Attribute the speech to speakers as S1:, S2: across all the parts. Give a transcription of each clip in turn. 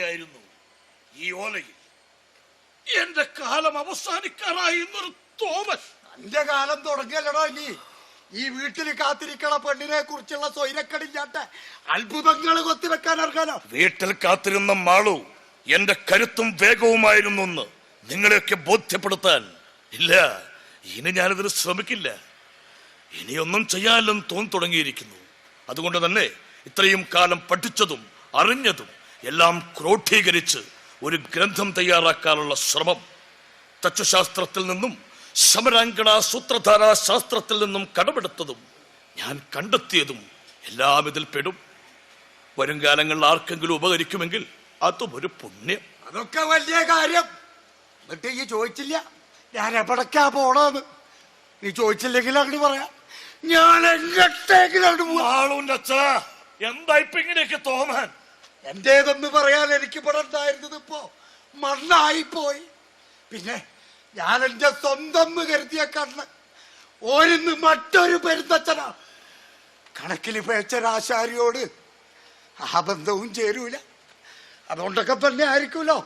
S1: എന്നെ ഈ ഓലയിൽ. എന്റെ കാലം അവസാനിക്കാറായി എന്നൊരു തോമൽ
S2: തന്റെ കാലം തുടങ്ങിയല്ലടോ ഇനി. ഈ വീട്ടിൽ കാത്തിരിക്കണ പെണ്ണിനെ കുറിച്ചുള്ള സ്വൈരക്കടില്ലാത്ത അത്ഭുതങ്ങൾ കൊത്തിവെക്കാൻ ഇറങ്ങാനോ.
S1: വീട്ടിൽ കാത്തിരുന്ന മാളു എന്റെ കരുത്തും വേഗവുമായിരുന്നു എന്ന് നിങ്ങളെയൊക്കെ ബോധ്യപ്പെടുത്താൻ. ഇല്ല ഇനി ഞാനിതിന് ശ്രമിക്കില്ല. ഇനിയൊന്നും ചെയ്യാനില്ലെന്ന് തോന്നി തുടങ്ങിയിരിക്കുന്നു. അതുകൊണ്ട് തന്നെ ഇത്രയും കാലം പഠിച്ചതും അറിഞ്ഞതും എല്ലാം ക്രോഡീകരിച്ച് ഒരു ഗ്രന്ഥം തയ്യാറാക്കാനുള്ള ശ്രമം. തച്ചുശാസ്ത്രത്തിൽ നിന്നും സമരാങ്കണ സൂത്രധാര ശാസ്ത്രത്തിൽ നിന്നും കടമെടുത്തതും ഞാൻ കണ്ടെത്തിയതും എല്ലാം ഇതിൽ പെടും. വരും കാലങ്ങളിൽ ആർക്കെങ്കിലും ഉപകരിക്കുമെങ്കിൽ അതും ഒരു പുണ്യം.
S2: അതൊക്കെ വലിയ കാര്യം. എന്നിട്ട് ഈ ചോദിച്ചില്ല ഞാൻ എവിടക്കാ പോണെന്ന്? നീ ചോദിച്ചില്ലെങ്കിൽ അങ്ങോട്ട് പറയാ. ഞാൻ എങ്ങോട്ടേക്ക് അങ്ങോട്ട്
S1: അച്ഛാ എന്താ ഇപ്പൊ ഇങ്ങനെയൊക്കെ തോന്നാൻ?
S2: എന്റേതെന്ന് പറയാൻ എനിക്ക് ഇവിടെ ഉണ്ടായിരുന്നത് ഇപ്പോ മണ്ണായി പോയി പിന്നെ ഞാൻ എന്റെ സ്വന്തം കരുതിയ കണ്ണ് ഓരിന്ന് മറ്റൊരു പെരുത്തച്ഛനാ കണക്കിൽ പേച്ചരാശാരിയോട് ആ ബന്ധവും ചേരൂല. അതുകൊണ്ടൊക്കെ തന്നെ ആയിരിക്കുമല്ലോ.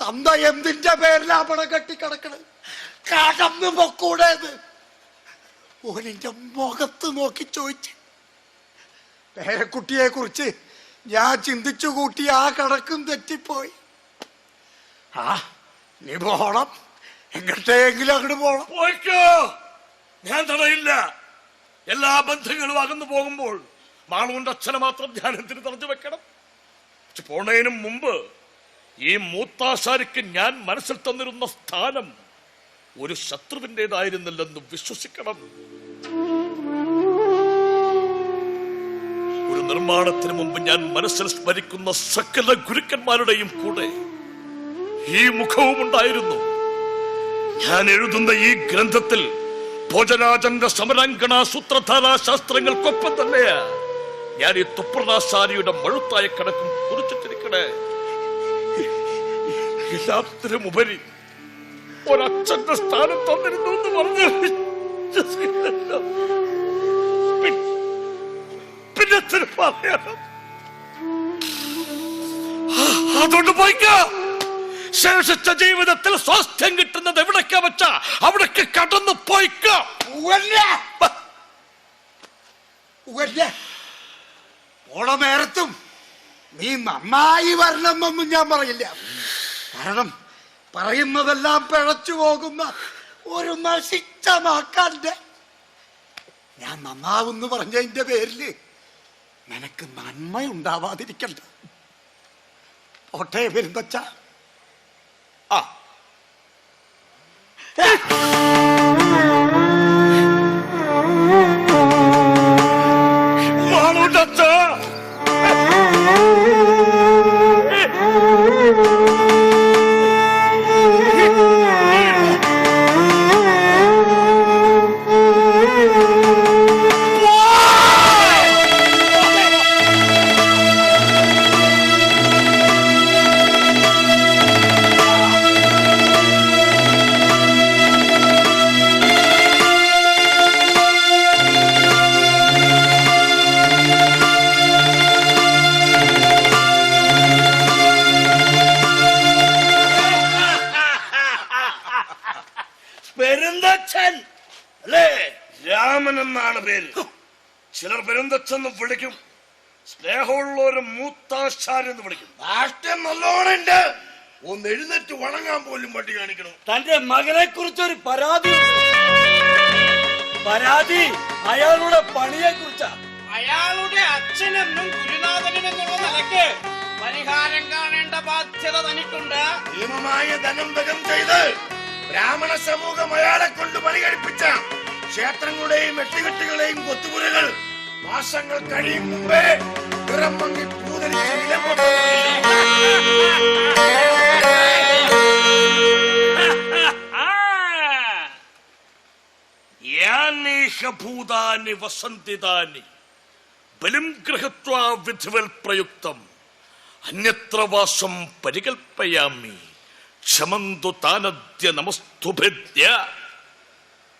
S2: തന്ത എന്തിന്റെ പേരിലാ പണം കെട്ടിക്കിടക്കണത്? കടന്ന് പൊക്കൂടേത് ഓനിന്റെ മുഖത്ത് നോക്കി ചോദിച്ചു പേരക്കുട്ടിയെ കുറിച്ച് ഞാൻ ചിന്തിച്ചു കൂട്ടി ആ കണക്കും തെറ്റിപ്പോയി. ആ നീ പോണം. എങ്ങോട്ടെങ്കിലും അങ്ങോട്ട് പോണം.
S1: പോയിക്കോ. ഞാൻ തടയില്ല. എല്ലാ ബന്ധങ്ങളും അകന്നു പോകുമ്പോൾ മാളുവിന്റെ അച്ഛനെ മാത്രം ധ്യാനത്തിന് തറഞ്ഞു വെക്കണം. പോണതിനും മുമ്പ് ഈ മൂത്താശാരിക്ക് ഞാൻ മനസ്സിൽ തന്നിരുന്ന സ്ഥാനം ഒരു ശത്രുവിന്റെതായിരുന്നില്ലെന്ന് വിശ്വസിക്കണം. നിർമ്മാണത്തിന് മുമ്പ് ഞാൻ മനസ്സിൽ സ്മരിക്കുന്ന സകല ഗുരുക്കന്മാരുടെയും കൂടെ ഈ മുഖവും ഉണ്ടായിരുന്നു. ഞാൻ എഴുതുന്ന ഈ ഗ്രന്ഥത്തിൽ ഭോജരാജന്റെ സമരാങ്കണ സൂത്രധാര ശാസ്ത്രങ്ങൾക്കൊപ്പം തന്നെയാ. ഞാൻ ഈ തുപ്രനാശാരിയുടെ മഴുത്തായ കണക്കും കുറിച്ചിട്ടിരിക്കണേ. എല്ലാത്തിനും ഉപരി ഒരച്ഛന്റെ സ്ഥാനം തന്നിരുന്നു എന്ന് പറഞ്ഞ് എന്തിനു പറയണം അതുകൊണ്ട് പോയിക്ക. ശേഷിച്ച ജീവിതത്തിൽ സ്വാസ്ഥ്യം കിട്ടുന്നത് എവിടൊക്കെ വെച്ച അവിടേക്ക് കടന്നു പോയിക്ക.
S2: നേരത്തും നീ നന്നായി വരണമെന്നും ഞാൻ പറയില്ല. കാരണം പറയുന്നതെല്ലാം പിഴച്ചു പോകുന്ന ഒരു നശിച്ച നാക്കാന്റെ ഞാൻ നന്നാവെന്ന് പറഞ്ഞതിന്റെ പേരിൽ നിനക്ക് നന്മ ഉണ്ടാവാതിരിക്കണ്ട പോട്ടെ പെരുന്തച്ച
S1: ആ. പേര് ചിലർ പെരുന്തച്ഛന്ന് വിളിക്കും. സ്നേഹമുള്ള ഒരു മൂത്താശാരെന്ന് വിളിക്കും.
S3: രാഷ്ട്രം നല്ലോണുണ്ട് ഒന്ന് എഴുന്നേറ്റ് വണങ്ങാൻ പോലും പട്ടി കാണിക്കണം.
S4: തന്റെ മകനെ കുറിച്ച് ഒരു പരാതി. പരാതി അയാളുടെ പണിയെ കുറിച്ചാ
S5: അയാളുടെ അച്ഛനെന്നും ഗുരുനാഥനും എന്നുള്ള നിലയ്ക്ക് പരിഹാരം കാണേണ്ട ബാധ്യത തനിക്കുണ്ട്.
S3: നിയമമായ ധനം ദഗം ചെയ്ത് ബ്രാഹ്മണ സമൂഹം അയാളെ കൊണ്ട് പണി ക്ഷേത്രങ്ങളുടെയും വെട്ടുകെട്ടുകളുടെയും കൊത്തുപുരകൾ മാസങ്ങൾ കഴിയും മുമ്പേ നിറം മങ്ങി.
S1: യാനീഷഭൂതാനി വസന്തിതാനി ബലിം ഗൃഹത്വാ വിധിവൽ പ്രയുക്തം. അന്യത്ര വാസം പരികൽപ്പയാമി. ക്ഷമന്തു താനദ്യ നമസ്തുഭൃദ്യ.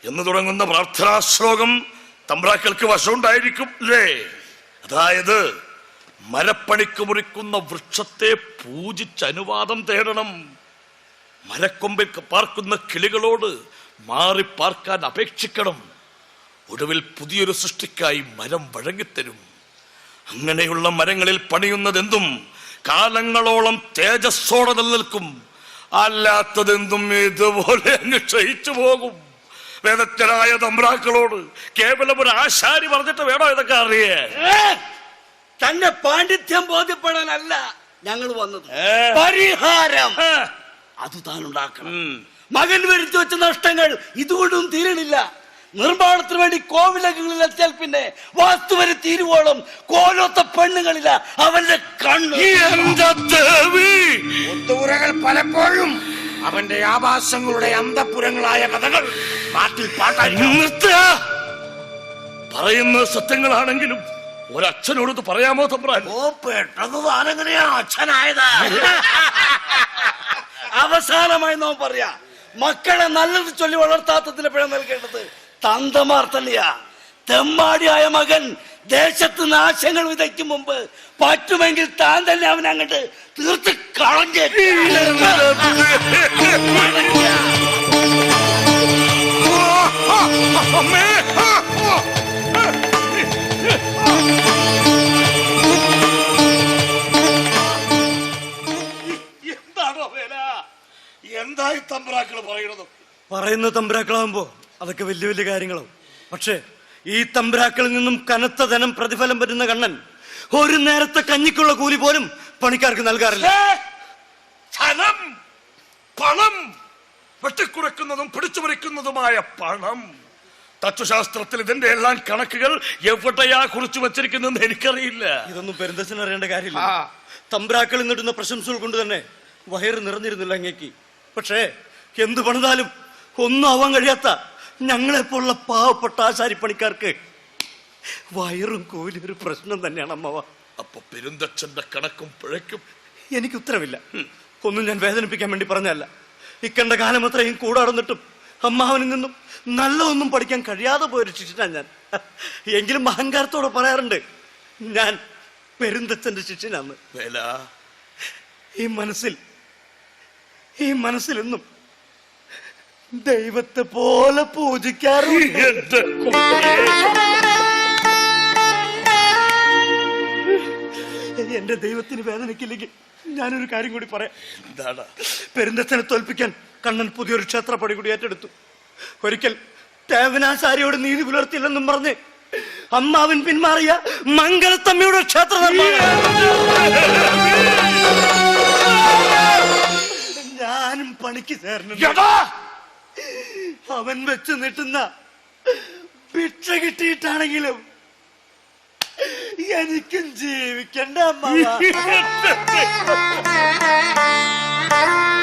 S1: എന്ന് തുടങ്ങുന്ന പ്രാർത്ഥനാ ശ്ലോകം തമ്പ്രാക്കൾക്ക് വശമുണ്ടായിരിക്കും അല്ലേ? അതായത് മരപ്പണിക്ക് മുറിക്കുന്ന വൃക്ഷത്തെ പൂജിച്ച് അനുവാദം തേടണം. മരക്കൊമ്പിൽ പാർക്കുന്ന കിളികളോട് മാറി പാർക്കാൻ അപേക്ഷിക്കണം. ഒടുവിൽ പുതിയൊരു സൃഷ്ടിക്കായി മരം വഴങ്ങിത്തരും. അങ്ങനെയുള്ള മരങ്ങളിൽ പണിയുന്നതെന്തും കാലങ്ങളോളം തേജസ്സോടെ നിലനിൽക്കും. അല്ലാത്തതെന്തും ഇതുപോലെ അങ്ങ് ക്ഷയിച്ചു പോകും. വേദജ്ഞരായ തമ്പ്രാക്കളോട് കേവലം ഒരു ആശാരി പറഞ്ഞിട്ട് വേണോ ഇതൊക്കെ അറിയേ?
S4: തന്റെ തന്നെ പാണ്ഡിത്യം ബോധ്യപ്പെടാനല്ല ഞങ്ങൾ വന്നത്. പരിഹാരം. അത് താൻ ഉണ്ടാക്കണം. മകൻ വരുത്തി വെച്ച നഷ്ടങ്ങൾ ഇതുകൊണ്ടും തീരണില്ല. നിർമ്മാണത്തിന് വേണ്ടി കോവിലകങ്ങളിൽ എത്തിയാൽ പിന്നെ വാസ്തുവരെ തീരുവോളം കോലോത്ത പെണ്ണുങ്ങളില്ല അവന്റെ കണ്ണ്.
S3: പലപ്പോഴും അവന്റെ ആഭാസങ്ങളുടെ അന്തപുരങ്ങളായ കഥകൾ നാട്ടിൽ പാട്ട
S1: നിർത്തുക. പറയുന്നത് സത്യങ്ങളാണെങ്കിലും ഒരച്ഛനോട് ഇത് പറയാമോ തമ്പ്രാൻ?
S3: ഓ പെട്ടെന്ന് താനെങ്ങനെയാ അച്ഛനായത്?
S4: അവസാനമായി നാം പറയാ മക്കളെ നല്ലത് ചൊല്ലി വളർത്താത്തതിന് പിഴ നൽകേണ്ടത് തന്തമാർ തന്നെയാ. തെമ്മാടിയായ മകൻ ദേശത്ത് നാശങ്ങൾ വിതയ്ക്കും മുമ്പ് പറ്റുമെങ്കിൽ താൻ തന്നെ അവൻ അങ്ങോട്ട് തീർത്ത് കളഞ്ഞേ.
S1: എന്താണോ വേല എന്തായി തമ്പ്രാക്കൾ പറയണത്
S6: പറയുന്ന തമ്പ്രാക്കളാകുമ്പോ അതൊക്കെ വലിയ വലിയ കാര്യങ്ങളാവും. പക്ഷേ ഈ തമ്പ്രാക്കളിൽ നിന്നും കനത്ത ധനം പ്രതിഫലം വരുന്ന കണ്ണൻ ഒരു നേരത്തെ കഞ്ഞിക്കുള്ള കൂലി പോലും പണിക്കാർക്ക് നൽകാറില്ല?
S1: ധനം പണം വെട്ടിക്കുറക്കുന്നതും പിടിച്ചുപറിക്കുന്നതുമായ പണം. തത്വശാസ്ത്രത്തിൽ ഇതിന്റെ എല്ലാം കണക്കുകൾ എവിടെയാ കുറിച്ചു വച്ചിരിക്കുന്നതെന്ന് എനിക്കറിയില്ല.
S6: ഇതൊന്നും പെരുന്തച്ഛൻ അറിയേണ്ട കാര്യമില്ല. തമ്പ്രാക്കളിൽ നിന്നിടുന്ന പ്രശംസകൾ കൊണ്ട് തന്നെ വയറ് നിറഞ്ഞിരുന്നില്ല അങ്ങേക്ക്. പക്ഷേ എന്ത് പണിതാലും ഒന്നും ആവാൻ കഴിയാത്ത ഞങ്ങളെപ്പോലുള്ള പാവപ്പെട്ട ആശാരിപ്പണിക്കാർക്ക് വയറും കോലും ഒരു പ്രശ്നം തന്നെയാണ് അമ്മവ.
S1: അപ്പൊ പെരുന്തച്ഛന്റെ കണക്കും പിഴയ്ക്കും?
S6: എനിക്ക് ഉത്തരവില്ല. ഒന്നും ഞാൻ വേദനിപ്പിക്കാൻ വേണ്ടി പറഞ്ഞല്ല ഇക്കണ്ട കാലം അത്രയും കൂടാടുന്നിട്ടും അമ്മാവനിൽ നിന്നും നല്ല ഒന്നും പഠിക്കാൻ കഴിയാതെ പോയൊരു ശിഷ്യനാണ് ഞാൻ. എങ്കിലും അഹങ്കാരത്തോടെ പറയാറുണ്ട് ഞാൻ പെരുന്തച്ഛന്റെ
S1: ശിഷ്യനാണ്
S6: ഈ മനസ്സിൽ ഈ മനസ്സിലെന്നും ദൈവത്തെ പോലെ പൂജിക്കാറുണ്ട്.
S1: എന്റെ
S6: ദൈവത്തിന് വേദനയ്ക്കില്ലെങ്കിൽ ഞാനൊരു കാര്യം കൂടി പറയാം.
S1: പെരുന്തച്ചനെ
S6: പെരുന്തച്ഛനെ തോൽപ്പിക്കാൻ കണ്ണൻ പുതിയൊരു ക്ഷേത്രപ്പടി കൂടി ഏറ്റെടുത്തു. ഒരിക്കൽ തേവനാശാരിയോട് നീതി പുലർത്തില്ലെന്നും പറഞ്ഞ് അമ്മാവൻ പിന്മാറിയ മംഗലത്തമ്മയുടെ ക്ഷേത്ര ഞാനും പണിക്ക് ചേർന്നു അവൻ വെച്ച് നീട്ടുന്ന ഭിക്ഷ കിട്ടിയിട്ടാണെങ്കിലും എനിക്കും ജീവിക്കണ്ട അമ്മാവ.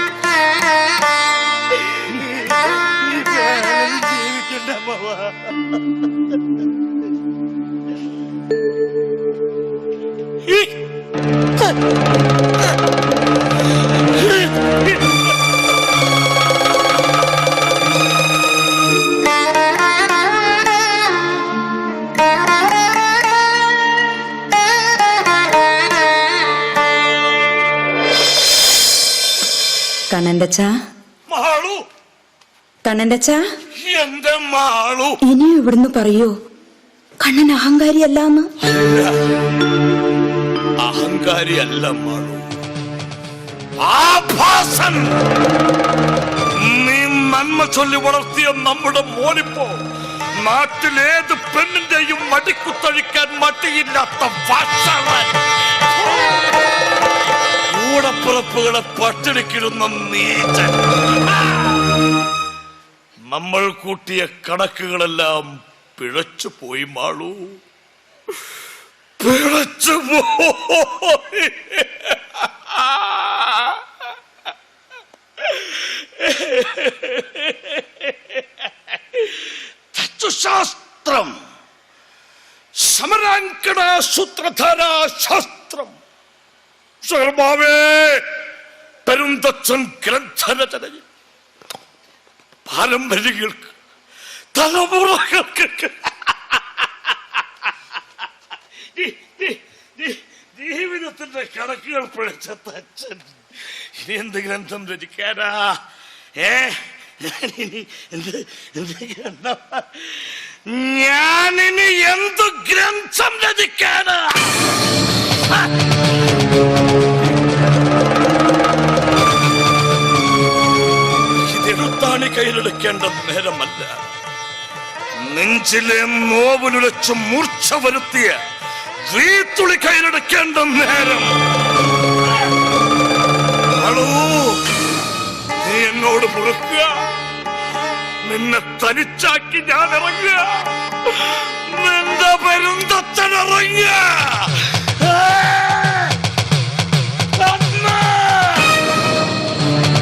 S7: കണ്ണന്റച്ച
S1: മാളു.
S7: കണ്ണന്റച്ച
S1: എന്റെ മാളു.
S7: ഇനിയും ഇവിടുന്ന് പറയൂ. കണ്ണൻ അഹങ്കാരിയല്ലാന്ന്?
S1: അഹങ്കാരിയല്ല മാളു. ആഭാസൻ. നീ നന്മ ചൊല്ലി വളർത്തിയ നമ്മുടെ മോനിപ്പോ നാട്ടിലേത് പെണ്ണിന്റെയും മടിക്കുത്തഴിക്കാൻ മടിയില്ലാത്ത വാശവൻ കൂടപ്പിറപ്പുകളെ പട്ടിണിക്കിടുന്ന നീചൻ നമ്മൾ കൂട്ടിയ കണക്കുകളെല്ലാം പിഴച്ചു പോയി മാളൂ. പിഴച്ചു പോയി. ശാസ്ത്രം സമരാങ്കണ സൂത്രധാര ശാസ്ത്രം പാരമ്പര്യങ്ങൾക്ക് തലമുറകൾക്ക് ജീവിതത്തിന്റെ കണക്കുകൾ പിഴച്ച തച്ചൻ. ഇനി എന്ത് ഗ്രന്ഥം രചിക്കാനാ? ഏ ഞാനിനി എന്ത് ഗ്രന്ഥം രചിക്കാനാ? ഇതെഴുത്താണി കയ്യിലെടുക്കേണ്ട നേരമല്ല. നെഞ്ചിലെ നോവലുലച്ച് മൂർച്ച വരുത്തിയ വീത്തുളി കയ്യിലെടുക്കേണ്ട നേരം. ആളൂ, നീ എന്നോട് മുറുക്കുക. നിന്നെ തനിച്ചാക്കി ഞാൻ ഇറങ്ങുക. നിന്റെ പെരുന്തച്ഛൻ 啊